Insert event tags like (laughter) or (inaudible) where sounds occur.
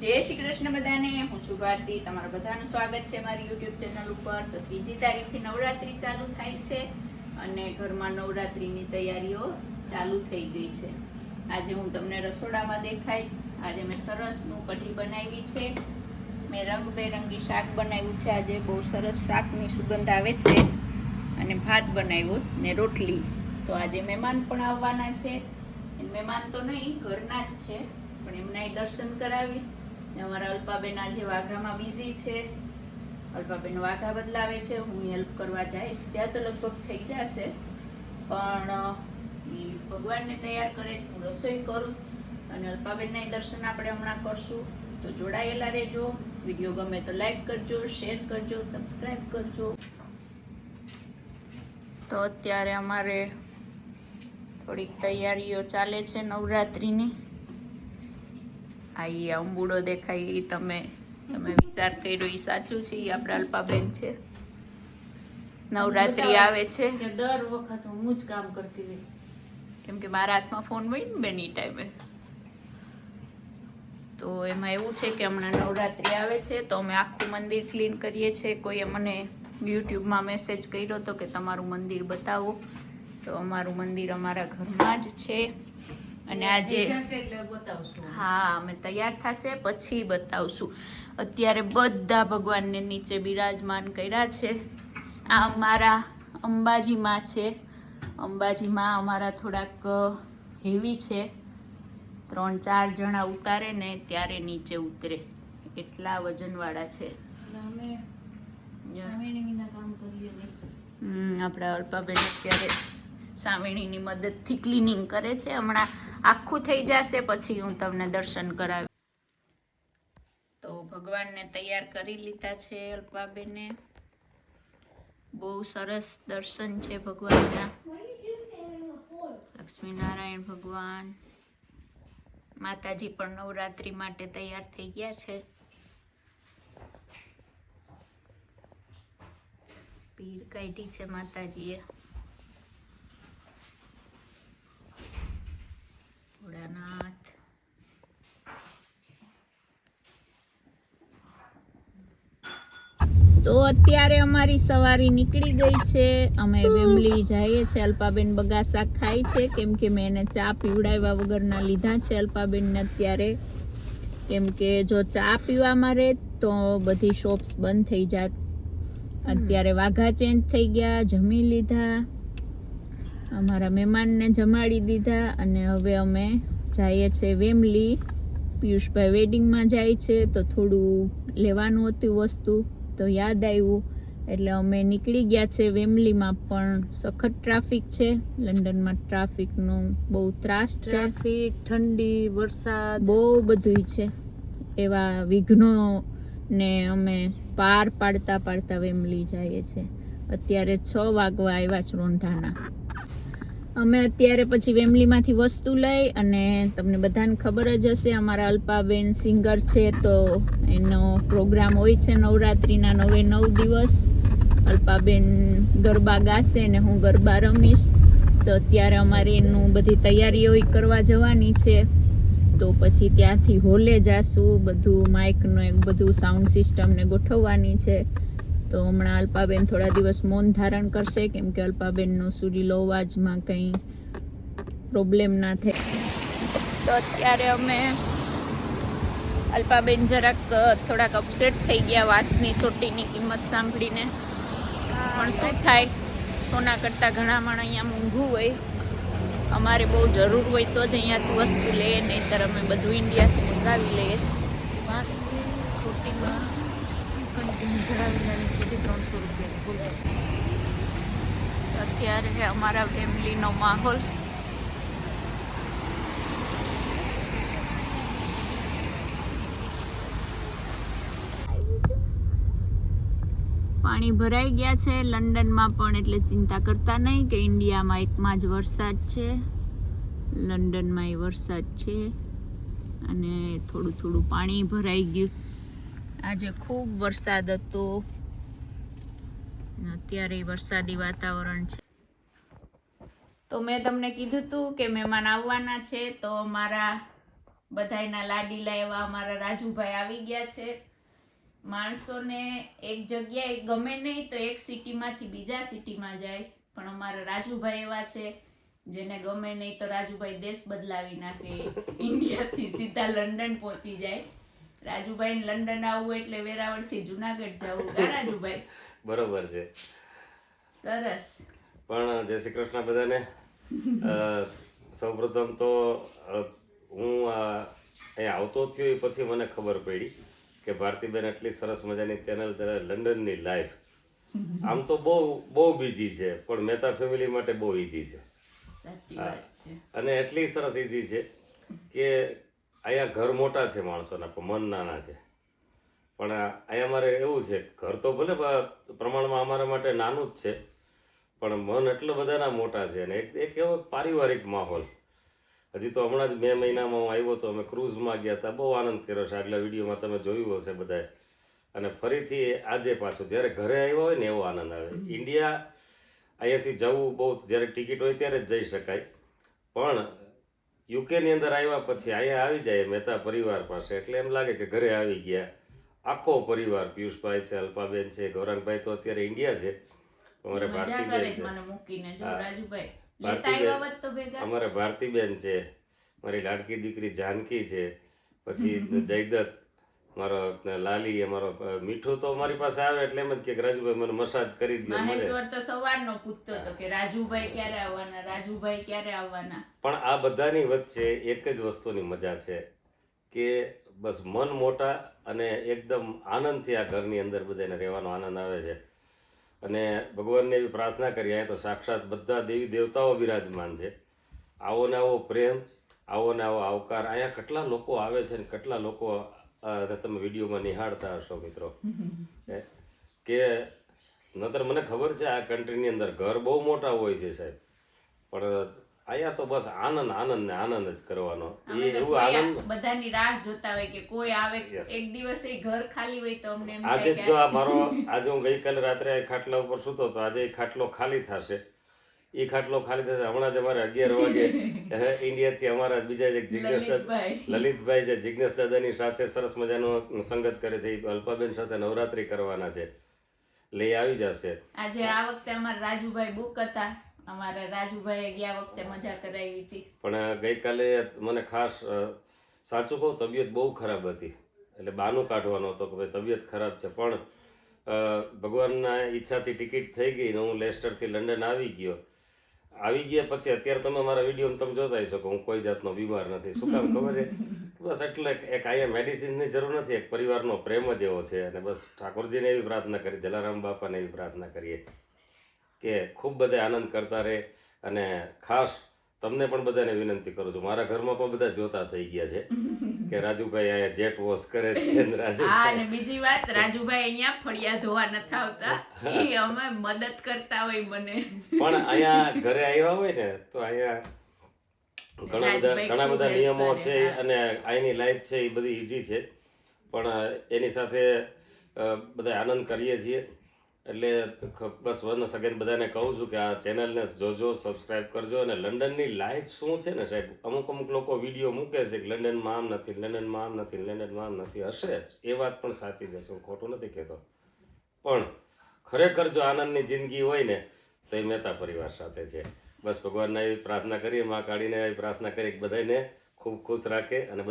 જય શ્રી કૃષ્ણ બધાને. હું છું ભારતી. તમારા બધાનું સ્વાગત છે મારી યુટ્યુબ ચેનલ ઉપર. તો ત્રીજી તારીખથી નવરાત્રી ચાલુ થાય છે અને ઘરમાં નવરાત્રીની તૈયારીઓ ચાલુ થઈ ગઈ છે. આજે હું તમને રસોડામાં દેખાય આજે મેં સરસનું કઢી બનાવી છે. મેં રંગબેરંગી શાક બનાવ્યું છે. આજે બહુ સરસ શાકની સુગંધ આવે છે અને ભાત બનાવ્યું ને રોટલી. તો આજે મહેમાન પણ આવવાના છે. મહેમાન તો નહીં, ઘરના જ છે. પણ એમના દર્શન કરાવીશ. ને અમારા અલ્પાબેન આજે વાઘામાં બિઝી છે. અલ્પાબેન વાઘા બદલાવે છે. હું હેલ્પ કરવા જઈશ. ત્યાં તો લગભગ થઈ જશે. પણ ભગવાનને તૈયાર કરે, હું રસોઈ કરું અને અલ્પાબેનના દર્શન આપણે હમણાં કરશું. તો જોડાયેલા રહેજો. વીડિયો ગમે તો લાઈક કરજો શેર કરજો સબસ્ક્રાઈબ કરજો. તો અત્યારે અમારે થોડીક તૈયારીઓ ચાલે છે નવરાત્રિની. આ એ અંબુડો દેખાય એ તમે તમે વિચાર કર્યો એ સાચું છે એ આપણા અલ્પાબેન છે. નવરાત્રિ આવે છે. દર વખત હું જ કામ કરતી રહી. કેમ કે મારા હાથમાં ફોન હોય ને બેન ટાઈમે. તો એમાં એવું છે કે હમણાં નવરાત્રિ આવે છે તો અમે આખું મંદિર ક્લીન કરીએ છીએ. કોઈએ મને યુટ્યુબમાં મેસેજ કર્યો હતો કે તમારું મંદિર બતાવો. તો અમારું મંદિર અમારા ઘરમાં જ છે. અને આજે હા અમે તૈયાર થશે પછી બતાવશું. અત્યારે બધા ભગવાનને નીચે બિરાજમાન કર્યા છે. આ અમારા અંબાજીમાં છે. અંબાજીમાં અમારા થોડાક હેવી છે. ત્રણ ચાર જણા ઉતારે ને ત્યારે નીચે ઉતરે. એટલા વજનવાળા છે. આપણા અલ્પાબેન અત્યારે સામેણીની મદદથી ક્લિનિંગ કરે છે. હમણાં આખું થઈ જશે, પછી હું તમને દર્શન કરાવી તો ભગવાનને તૈયાર કરી લીધા છે અલ્પાબેને. બહુ સરસ દર્શન છે ભગવાનના. લક્ષ્મીનારાયણ ભગવાન. માતાજી પણ નવરાત્રી માટે તૈયાર થઈ ગયા છે. ભીડ કાઢી છે માતાજીએ. ભોળાનાથ. તો અત્યારે અમારી સવારી નીકળી ગઈ છે. અમે વેમલી જઈએ છે અલ્પાબેન બગાસા ખાય છે. કેમ કે મેં એને ચા પીવડાવ્યા વગરના લીધા છે અલ્પાબેનને અત્યારે. કેમ કે જો ચા પીવામાં રહે તો બધી શોપ્સ બંધ થઈ જાત. અત્યારે વાઘા ચેન્જ થઈ ગયા જમી લીધા. અમારા મહેમાનને જમાડી દીધા અને હવે અમે જઈએ છીએ વેમલી. પિયુષભાઈ વેડિંગમાં જાય છે તો થોડું લેવાનું હતું વસ્તુ તો યાદ આવ્યું. એટલે અમે નીકળી ગયા છે વેમલીમાં પણ સખત ટ્રાફિક છે. લંડનમાં ટ્રાફિકનો બહુ ત્રાસ છે. ટ્રાફિક ઠંડી વરસાદ. બહુ બધું છે. એવા વિઘ્નો ને અમે પાર પાડતા પાડતા વેમલી જઈએ છે. અત્યારે છ વાગવા આવ્યા છે રોંઢાના. અમે અત્યારે પછી વેમલીમાંથી વસ્તુ લઈ અને તમને બધાને ખબર જ હશે, અમારા અલ્પાબેન સિંગર છે તો એનો પ્રોગ્રામ હોય છે નવરાત્રિના નવે નવ દિવસ. અલ્પાબેન ગરબા ગાશે ને હું ગરબા રમીશ. તો અત્યારે અમારે એનું બધી તૈયારીઓ કરવા જવાની છે. તો પછી ત્યાંથી હોલે જાશું, બધું માઇકનું એક બધું સાઉન્ડ સિસ્ટમને ગોઠવવાની છે. તો હમણાં અલ્પાબેન થોડા દિવસ મૌન ધારણ કરશે, કેમ કે અલ્પાબેનનો સુરીલો અવાજમાં કંઈ પ્રોબ્લેમ ના થાય. તો અત્યારે અમે અલ્પાબેન જરાક થોડાક અપસેટ થઈ ગયા વાંસની સોટીની કિંમત સાંભળીને. પણ શું થાય? સોના કરતાં ઘણા માણ અહીંયા મોંઘું હોય. અમારે બહુ જરૂર હોય તો જ અહીંયાથી વસ્તુ લઈએ, નહીંતર અમે બધું ઇન્ડિયાથી મંગાવી લઈએ. વાંસની કંઈ અત્યારે અમારા ફેમિલીનો માહોલ. પાણી ભરાઈ ગયા છે, લંડનમાં પણ એટલે ચિંતા કરતા નહીં કે ઇન્ડિયામાં એકમાં જ વરસાદ છે. લંડનમાં એ વરસાદ છે અને થોડું થોડું પાણી ભરાઈ ગયું. આજે ખૂબ વરસાદ હતો અત્યારે વરસાદી વાતાવરણ છે. તો મેં તમને કીધું હતું કે મહેમાન આવવાના છે, તો મારા બધાયના લાડીલા એવા અમારા રાજુભાઈ આવી ગયા છે. માણસોને એક જગ્યાએ ગમે નહીં તો એક સિટીમાંથી બીજા સિટીમાં જાય, પણ અમારા રાજુભાઈ એવા છે, જેને ગમે નહીં તો રાજુભાઈ દેશ બદલાવી નાખે, ઇન્ડિયાથી સીધા લંડન પહોંચી જાય. રાજુભાઈ લંડન આવવું એટલે વેરાવળથી જુનાગઢ જવું. કા રાજુભાઈ? (laughs) બરોબર છે. સરસ. પણ જય શ્રી કૃષ્ણ બધાને. સૌપ્રથમ તો હું અહીંયા આવતો થયો એ પછી મને ખબર પડી કે ભારતીબેન આટલી સરસ મજાની ચેનલ ચલાવે લંડનની લાઈફ આમ તો બહુ બહુ બીજી છે પણ મહેતા ફેમિલી માટે બહુ ઈઝી છે. અને એટલી સરસ ઈઝી છે કે અહીંયા ઘર મોટા છે માણસોના પણ મન નાના છે. પણ અહીંયા અમારે એવું છે ઘર તો ભલે પ્રમાણમાં અમારા માટે નાનું જ છે પણ મન એટલા બધાના મોટા છે. અને એક એક એવો પારિવારિક માહોલ. હજી તો હમણાં જ બે મહિનામાં હું આવ્યો તો અમે ક્રૂઝમાં ગયા હતા. બહુ આનંદ કર્યો છે. આટલા વિડીયોમાં તમે જોયું હશે બધાએ. અને ફરીથી આજે પાછું જ્યારે ઘરે આવ્યો હોય ને એવો આનંદ આવે. ઇન્ડિયા અહીંયાથી જવું બહુ જ્યારે ટિકિટ હોય ત્યારે જ જઈ શકાય. પણ યુકેની અંદર આવ્યા પછી અહીંયા આવી જાય મહેતા પરિવાર પાસે. એટલે એમ લાગે કે ઘરે આવી ગયા. આખો પરિવાર પિયુષભાઈ છે અલ્પાબેન છે ગૌરાંગભાઈ તો અત્યારે ઇન્ડિયા છે. અમારે ભારતીબેન છે ભારતીબેન. અમારે ભારતીબેન છે. મારી લાડકી દીકરી જાનકી છે. પછી (laughs) જયદત્ત. મારો લાલી અમારો મારો મીઠું તો મારી પાસે આવે એટલે એમ જ કે રાજુભાઈ મને મસાજ કરી દીધો મહેશ્વર તો સવારનો પૂછતો હતો કે રાજુભાઈ ક્યારે આવવાના રાજુભાઈ ક્યારે આવવાના? પણ આ બધાની વચ્ચે એક જ વસ્તુની મજા છે કે બસ મન મોટા અને એકદમ આનંદથી આ ઘરની અંદર બધાને રહેવાનો આનંદ આવે છે. અને ભગવાનને એવી પ્રાર્થના કરી અહીંયા તો સાક્ષાત બધા દેવી દેવતાઓ બિરાજમાન છે. આવો ને આવો પ્રેમ આવો ને આવો આવકાર. અહીંયા કેટલા લોકો આવે છે ને કેટલા લોકો અ, ને તમે વિડીયોમાં નિહાળતા હશો મિત્રો. કે નતર મને ખબર છે આ કન્ટ્રીની અંદર ઘર બહુ મોટા હોય છે સાહેબ. પણ અહીંયા તો બસ આનંદ આનંદ ને આનંદ જ કરવાનો. એ એવું આનંદ બધાની રાહ જોતા હોય કે કોઈ આવે એક દિવસ એ ઘર ખાલી હોય તો અમને આજે જ આ મારો (laughs) આજે હું ગઈકાલે રાત્રે ખાટલા ઉપર સૂતો તો આજે ખાટલો ખાલી થશે. એ ખાટલો ખાલી થશે. હમણાં જ અમારે અગિયાર વાગે (laughs) ઇન્ડિયાથી અમારા બીજા એક જિજ્ઞેશ લલિતભાઈ. છે જે જિજ્ઞેશ દાદાની સાથે સરસ મજાનો સંગત કરે છે. અલ્પાબેન સાથે નવરાત્રી કરવાના છે. લઈ આવી જશે. આજે આ વખતે અમારા રાજુભાઈ બુક હતા. અમારા રાજુભાઈ ગયા વખતે મજા કરાવી હતી. પણ ગઈકાલે મને ખાસ સાચું કહું તબિયત બહુ ખરાબ હતી. એટલે બાનું કાઢવાનો હતો કે ભાઈ તબિયત ખરાબ છે. પણ ભગવાનના ઈચ્છાથી ટિકિટ થઈ ગઈ ને હું લેસ્ટરથી લંડન આવી ગયો. આવી ગયા પછી અત્યારે તમે મારા વીડિયો તમે જોતા હશો કે હું કોઈ જાતનો બીમાર નથી. શું કામ ખબર છે? બસ એટલે એક- આયા મેડિસિનની જરૂર નથી. એક પરિવારનો પ્રેમ જ એવો છે. અને બસ ઠાકોરજીને એવી પ્રાર્થના કરી, જલારામ બાપાને એવી પ્રાર્થના કરીએ કે ખૂબ બધા આનંદ કરતા રહે અને ખાસ તમને પણ બધાને વિનંતી કરું છું. મારા ઘરમાં પણ બધા જોતા થઈ ગયા છે કે રાજુભાઈ અહીંયા જેટ વોશ કરે છે અને (laughs) હા અને બીજી વાત રાજુભાઈ અહીંયા ફળિયા ધોવા નથી આવતા. એ અમે મદદ કરતા હોય મને. પણ અહીંયા ઘરે આવ્યા હોય ને તો અહીંયા ઘણા બધા ઘણા બધા નિયમો છે અને અહીંની લાઈફ છે એ બધી ઈઝી છે. પણ એની સાથે બધા આનંદ કરીએ છીએ. એટલે બસ વન સગેન બધાને કહું છું કે આ ચેનલને જોજો સબસ્ક્રાઈબ કરજો અને લંડનની લાઈફ શું છે ને સાહેબ? અમુક અમુક લોકો વીડિયો મૂકે છે કે લંડનમાં આમ નથી, લંડનમાં આમ નથી, લંડનમાં આમ નથી. હશે એ વાત પણ સાચી જશે હું ખોટું નથી કહેતો. પણ ખરેખર જો આનંદની જિંદગી હોય ને, તો એ મહેતા પરિવાર સાથે છે. બસ ભગવાનના એવી પ્રાર્થના કરીએ, મા કાઢીને એવી પ્રાર્થના કરી કે બધાને ખૂબ ખુશ રાખે અને